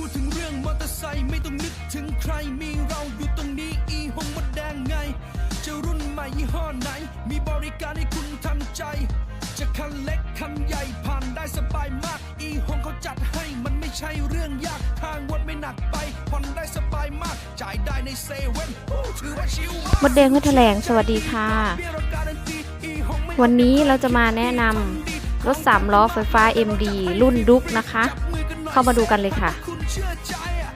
พูดถึงเรื่องมอเตอร์ไซค์ไม่ต้องนึกถึงใครมีเราอยู่ตรงนี้อีหงมดแดงไง จะรุ่นใหม่ยี่ห้อไหน มีบริการให้คุณทันใจ จะคันเล็กคันใหญ่ผ่านได้สบายมาก อีหงเขาจัดให้มันไม่ใช่เรื่องยากทางวันไม่หนักไปผ่อนได้สบายมาก จ่ายได้ในเซเว่นถือว่าชิลมากมดแดงห้วยแถลงสวัสดีค่ะ วันนี้เราจะมาแนะนำรถสามล้อไฟฟ้า MD รุ่นดุกนะคะ เข้ามาดูกันเลยค่ะ เชื่อใจอะ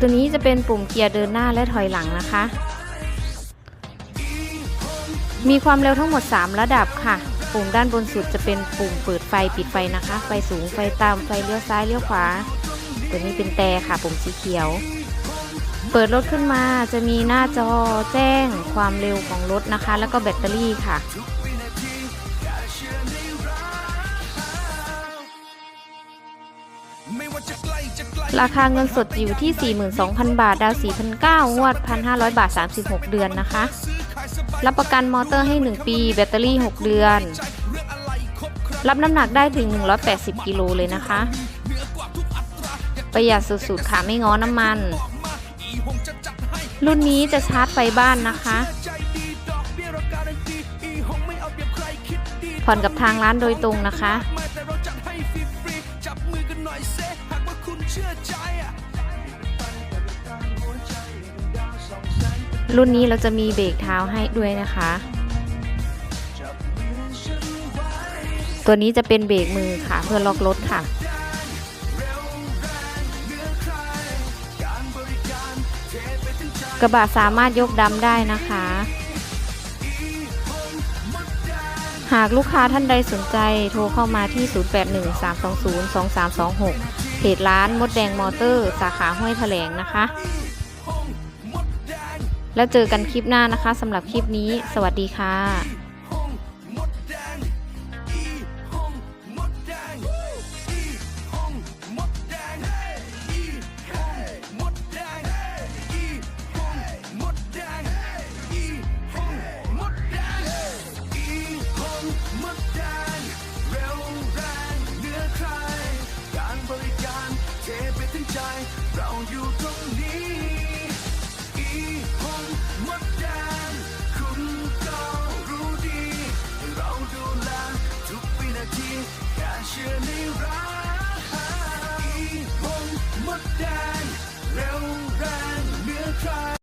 ตัวนี้จะเป็นปุ่มเกียร์เดินหน้าและถอยหลังนะคะ มีความเร็วทั้งหมด 3 ระดับค่ะ ปุ่มด้านบนสุดจะเป็นปุ่มเปิดไฟปิดไฟนะคะ ไฟสูงไฟต่ำไฟเลี้ยวซ้ายเลี้ยวขวา ตัวนี้เป็นแต่ค่ะ ปุ่มสีเขียว เปิดรถขึ้นมาจะมีหน้าจอแจ้งความเร็วของรถนะคะ แล้วก็แบตเตอรี่ค่ะ ราคาเงินสดอยู่ที่ 42,000 บาท ดาว 4,900งวด 1,500 บาท 36 เดือนนะคะ รับประกันมอเตอร์ให้ 1 ปี แบตเตอรี่ 6 เดือน รับน้ำหนักได้ถึง 180 กิโลเลยนะคะเหนือกว่าทุกอัตราอยากประหยัดสุดๆค่ะไม่ง้อน้ำมัน รุ่นนี้จะชาร์จไฟบ้านนะคะ ผ่อนกับทางร้านโดยตรงนะคะ อกันหน่อยเซหากว่าคุณเชื่อใจอะรุ่นนี้เราจะมีเบรกเท้าให้ด้วยนะคะ ตัวนี้จะเป็นเบรกมือค่ะ เพื่อล็อกรถค่ะ กระบะสามารถยกดำได้นะคะ หากลูกค้าท่านใดสนใจโทรเข้ามาที่ 0813202326 เพจร้านมดแดงมอเตอร์ สาขาห้วยแถลงนะคะ แล้วเจอกันคลิปหน้านะคะสำหรับคลิปนี้ สวัสดีค่ะ